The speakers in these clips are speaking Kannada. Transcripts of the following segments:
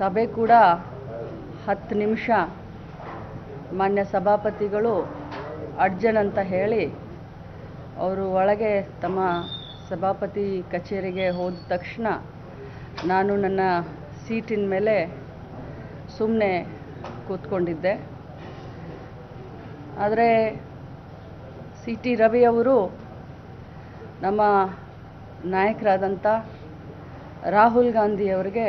ಸಭೆ ಕೂಡ ಹತ್ತು ನಿಮಿಷ. ಮಾನ್ಯ ಸಭಾಪತಿಗಳು ಅಡ್ಜನ್ ಅಂತ ಹೇಳಿ ಅವರು ಒಳಗೆ ತಮ್ಮ ಸಭಾಪತಿ ಕಚೇರಿಗೆ ಹೋದ ತಕ್ಷಣ ನಾನು ನನ್ನ ಸೀಟಿನ ಮೇಲೆ ಸುಮ್ಮನೆ ಕೂತ್ಕೊಂಡಿದ್ದೆ. ಆದರೆ ಸಿ ಟಿ ರವಿಯವರು ನಮ್ಮ ನಾಯಕರಾದಂಥ ರಾಹುಲ್ ಗಾಂಧಿಯವರಿಗೆ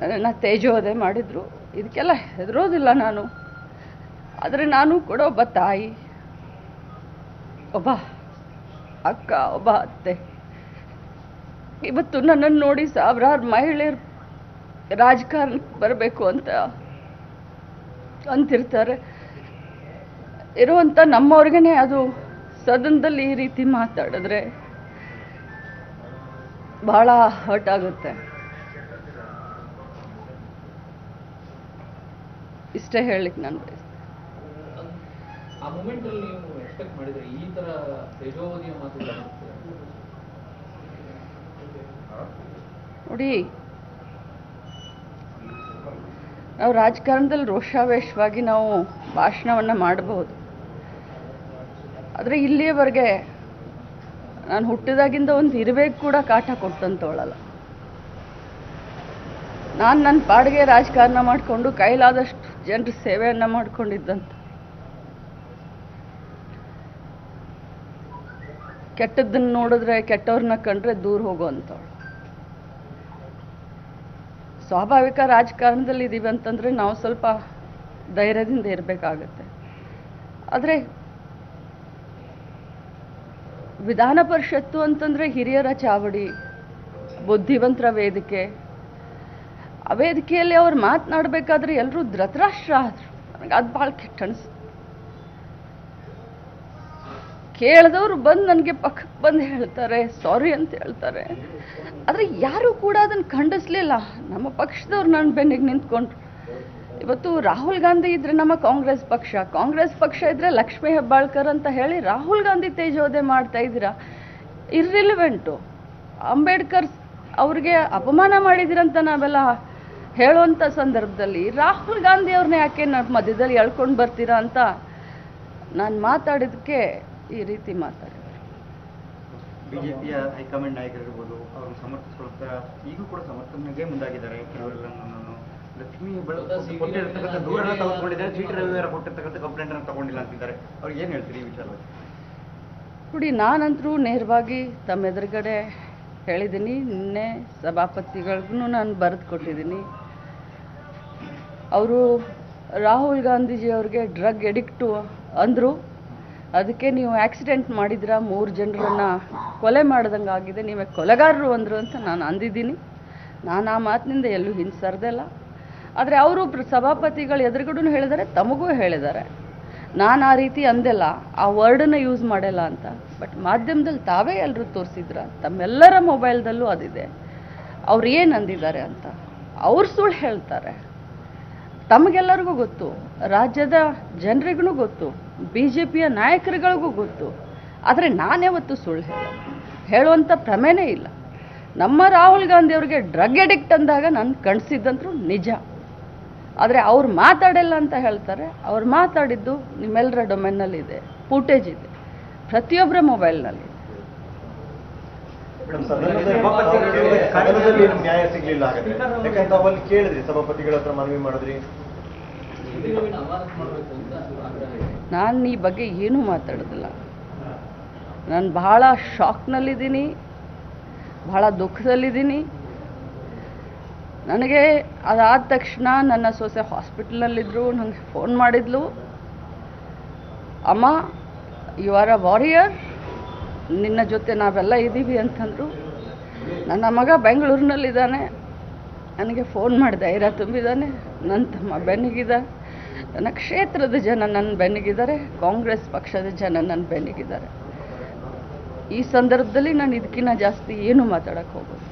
ನನ್ನನ್ನು ತೇಜೋದೆ ಮಾಡಿದರು. ಇದಕ್ಕೆಲ್ಲ ಹೆದರೋದಿಲ್ಲ ನಾನು. ಆದರೆ ನಾನು ಕೂಡ ಒಬ್ಬ ತಾಯಿ, ಒಬ್ಬ ಅಕ್ಕ, ಒಬ್ಬ ಅತ್ತೆ. ಇವತ್ತು ನನ್ನನ್ನು ನೋಡಿ ಸಾವಿರಾರು ಮಹಿಳೆಯರು ರಾಜಕಾರಣಕ್ಕೆ ಬರಬೇಕು ಅಂತ ಅಂತಿರ್ತಾರೆ. ಇರುವಂಥ ನಮ್ಮವ್ರಿಗೇ ಅದು ಸದನದಲ್ಲಿ ಈ ರೀತಿ ಮಾತಾಡಿದ್ರೆ ಬಹಳ ಹರ್ಟ್ ಆಗುತ್ತೆ ಇಷ್ಟೇ ಹೇಳಲಿಕ್ಕೆ ನಾನು ಬಯಸ್ತೀನಿ ಆ ಮೂಮೆಂಟ್ ಅಲ್ಲಿ ನೀವು ಎಕ್ಸ್ಪೆಕ್ಟ್ ಮಾಡಿದ್ರೆ ಈ ತರ ನಾನು ನೋಡಿ ನಾವು ರಾಜಕಾರಣದಲ್ಲಿ ರೋಷಾವೇಶವಾಗಿ ನಾವು ಭಾಷಣವನ್ನು ಮಾಡಬಹುದು. ಆದರೆ ಇಲ್ಲಿಯವರೆಗೆ ನಾನು ಹುಟ್ಟಿದಾಗಿಂದ ಒಂದು ಇರಬೇಕು ಕೂಡ ಕಾಟ ಕೊಟ್ಟಂತವಳಲ್ಲ. ನಾನು ನನ್ನ ಪಾಡಿಗೆ ರಾಜಕಾರಣ ಮಾಡಿಕೊಂಡು ಕೈಲಾದಷ್ಟು ಜನರ ಸೇವೆಯನ್ನು ಮಾಡ್ಕೊಂಡಿದ್ದಂತ. ಕೆಟ್ಟದ್ದನ್ನು ನೋಡಿದ್ರೆ ಕೆಟ್ಟವ್ರನ್ನ ಕಂಡ್ರೆ ದೂರ ಹೋಗುವಂಥವಳು ಸ್ವಾಭಾವಿಕ ರಾಜಕಾರಣದಲ್ಲಿ ಇದ್ದೀವಿ ಅಂತಂದರೆ ನಾವು ಸ್ವಲ್ಪ ಧೈರ್ಯದಿಂದ ಇರಬೇಕಾಗತ್ತೆ. ಆದರೆ ವಿಧಾನ ಪರಿಷತ್ತು ಅಂತಂದರೆ ಹಿರಿಯರ ಚಾವಡಿ, ಬುದ್ಧಿವಂತರ ವೇದಿಕೆ ಆ ವೇದಿಕೆಯಲ್ಲಿ ಅವ್ರು ಮಾತನಾಡಬೇಕಾದ್ರೆ ಎಲ್ಲರೂ ಧೃತರಾಷ್ಟ್ರ ಆದರು ನನಗೆ ಅದು ಭಾಳ ಕೆಟ್ಟ ಅನಿಸ್ತು ಕೇಳಿದವರು ಬಂದು ನನಗೆ ಪಕ್ಕಕ್ಕೆ ಬಂದು ಹೇಳ್ತಾರೆ ಸಾರಿ ಅಂತ ಹೇಳ್ತಾರೆ. ಆದರೆ ಯಾರೂ ಕೂಡ ಅದನ್ನು ಖಂಡಿಸ್ಲಿಲ್ಲ. ನಮ್ಮ ಪಕ್ಷದವ್ರು ನನ್ನ ಬೆನ್ನಿಗೆ ನಿಂತ್ಕೊಂಡ್ರು. ಇವತ್ತು ರಾಹುಲ್ ಗಾಂಧಿ ಇದ್ರೆ ನಮ್ಮ ಕಾಂಗ್ರೆಸ್ ಪಕ್ಷ. ಕಾಂಗ್ರೆಸ್ ಪಕ್ಷ ಇದ್ರೆ ಲಕ್ಷ್ಮೀ ಹೆಬ್ಬಾಳ್ಕರ್ ಅಂತ ಹೇಳಿ ರಾಹುಲ್ ಗಾಂಧಿ ತೇಜೋದೆ ಮಾಡ್ತಾ ಇದ್ದೀರಾ? ಇರ್ರಿಲಿವೆಂಟು ಅಂಬೇಡ್ಕರ್ ಅವ್ರಿಗೆ ಅಪಮಾನ ಮಾಡಿದಿರಂತ ನಾವೆಲ್ಲ ಹೇಳುವಂಥ ಸಂದರ್ಭದಲ್ಲಿ ರಾಹುಲ್ ಗಾಂಧಿ ಅವ್ರನ್ನ ಯಾಕೆ ಮಧ್ಯದಲ್ಲಿ ಎಳ್ಕೊಂಡು ಬರ್ತೀರಾ ಅಂತ ನಾನು ಮಾತಾಡಿದಕ್ಕೆ ಈ ರೀತಿ ಮಾತಾಡಿದೆ ಬಿಜೆಪಿಯ ಹೈಕಮಾಂಡ್ ನಾಯಕರಿರ್ಬೋದು ಅವರು ಸಮರ್ಥಿಸ್ಕೊಳ್ತಾ ಈಗೂ ಕೂಡ ಸಮರ್ಥನೆಗೆ ಮುಂದಾಗಿದ್ದಾರೆ ಕೆಲವರೆಲ್ಲ ಲಕ್ಷ್ಮಿ ಕೊಟ್ಟಿರ್ತಕ್ಕಂಥ ದೂರನ್ನ ರವಿವಾರ ಕೊಟ್ಟಿರ್ತಕ್ಕಂಥ ತಗೊಂಡಿಲ್ಲ ಅಂತಿದ್ದಾರೆ. ಅವ್ರಿಗೆ ಏನು ಹೇಳ್ತೀರಿ ಈ ವಿಚಾರವಾಗಿ ನೋಡಿ ನಾನಂತರೂ ನೇರವಾಗಿ ತಮ್ಮ ಎದುರುಗಡೆ ಹೇಳಿದ್ದೀನಿ ನಿನ್ನೆ ಸಭಾಪತಿಗಳಿಗೂ ನಾನು ಬರೆದು ಕೊಟ್ಟಿದ್ದೀನಿ ಅವರು ರಾಹುಲ್ ಗಾಂಧೀಜಿ ಅವ್ರಿಗೆ ಡ್ರಗ್ ಎಡಿಕ್ಟು ಅಂದರು. ಅದಕ್ಕೆ ನೀವು ಆಕ್ಸಿಡೆಂಟ್ ಮಾಡಿದ್ರ, ಮೂರು ಜನರನ್ನು ಕೊಲೆ ಮಾಡ್ದಂಗೆ ಆಗಿದೆ, ನೀವೇ ಕೊಲೆಗಾರರು ಅಂದರು ಅಂತ ನಾನು ಅಂದಿದ್ದೀನಿ. ನಾನು ಆ ಮಾತಿನಿಂದ ಎಲ್ಲೂ ಹಿಂದೆ ಹಿಂಸರ್ದಿಲ್ಲ ಆದರೆ ಅವರು ಸಭಾಪತಿಗಳು ಎದುರುಗಡೆ ಹೇಳಿದ್ದಾರೆ ತಮಗೂ ಹೇಳಿದ್ದಾರೆ ನಾನು ಆ ರೀತಿ ಅಂದೆಲ್ಲ, ಆ ವರ್ಡನ್ನ ಯೂಸ್ ಮಾಡಲ್ಲ ಅಂತ. ಬಟ್ ಮಾಧ್ಯಮದಲ್ಲಿ ತಾವೇ ಎಲ್ಲರೂ ತೋರಿಸಿದ್ರ, ತಮ್ಮೆಲ್ಲರ ಮೊಬೈಲ್ದಲ್ಲೂ ಅದಿದೆ. ಅವ್ರು ಏನು ಅಂದಿದ್ದಾರೆ ಅಂತ. ಅವ್ರು ಸುಳ್ಳು ಹೇಳ್ತಾರೆ. ತಮಗೆಲ್ಲರಿಗೂ ಗೊತ್ತು. ರಾಜ್ಯದ ಜನರಿಗೂ ಗೊತ್ತು. ಬಿ ಜೆ ಪಿಯ ನಾಯಕರುಗಳಿಗೂ ಗೊತ್ತು. ಆದರೆ ನಾನ್ಯಾವತ್ತೂ ಸುಳ್ಳು ಹೇಳ ಹೇಳುವಂಥ ಪ್ರಮೇನೇ ಇಲ್ಲ. ನಮ್ಮ ರಾಹುಲ್ ಗಾಂಧಿ ಅವ್ರಿಗೆ ಡ್ರಗ್ ಎಡಿಕ್ಟ್ ಅಂದಾಗ ನಾನು ಕಣ್ಸಿದ್ದಂತೂ ನಿಜ. ಆದರೆ ಅವ್ರು ಮಾತಾಡಲ್ಲ ಅಂತ ಹೇಳ್ತಾರೆ. ಅವ್ರು ಮಾತಾಡಿದ್ದು ನಿಮ್ಮೆಲ್ಲರ ಡೊಮೆನ್ನಲ್ಲಿದೆ. ಫೂಟೇಜ್ ಇದೆ. ಪ್ರತಿಯೊಬ್ಬರ ಮೊಬೈಲ್ನಲ್ಲಿ. ನ್ಯಾಯ ಸಿಗ್ಲಿಲ್ಲ ತಾವಲ್ಲಿ ಕೇಳಿದ್ರಿ ಸಭಾಪತಿಗಳ ಹತ್ರ ಮನವಿ ಮಾಡಿದ್ರಿ? ನಾನು ಈ ಬಗ್ಗೆ ಏನೂ ಮಾತಾಡೋದಿಲ್ಲ. ನಾನು ಬಹಳ ಶಾಕ್ನಲ್ಲಿದ್ದೀನಿ ಬಹಳ ದುಃಖದಲ್ಲಿದ್ದೀನಿ. ನನಗೆ ಅದಾದ ತಕ್ಷಣ ನನ್ನ ಸೊಸೆ ಹಾಸ್ಪಿಟಲ್ನಲ್ಲಿದ್ದರು ನನಗೆ ಫೋನ್ ಮಾಡಿದ್ಲು. ಅಮ್ಮ ಯು ಆರ್ ಅ ವಾರಿಯರ್ ನಿನ್ನ ಜೊತೆ ನಾವೆಲ್ಲ ಇದ್ದೀವಿ ಅಂತಂದರು. ನನ್ನ ಮಗ ಬೆಂಗಳೂರಿನಲ್ಲಿದ್ದಾನೆ. ನನಗೆ ಫೋನ್ ಮಾಡಿ ಧೈರ್ಯ ತುಂಬಿದ್ದಾನೆ. ನನ್ನ ತಮ್ಮ ಬೆನ್ನಿಗಿದ, ನನ್ನ ಕ್ಷೇತ್ರದ ಜನ ನನ್ನ ಬೆನ್ನಿಗಿದ್ದಾರೆ. ಕಾಂಗ್ರೆಸ್ ಪಕ್ಷದ ಜನ ನನ್ನ ಬೆನ್ನಿಗಿದ್ದಾರೆ. ಈ ಸಂದರ್ಭದಲ್ಲಿ ನಾನು ಇದಕ್ಕಿಂತ ಜಾಸ್ತಿ ಏನು ಮಾತಾಡಕ್ಕೆ ಹೋಗೋದು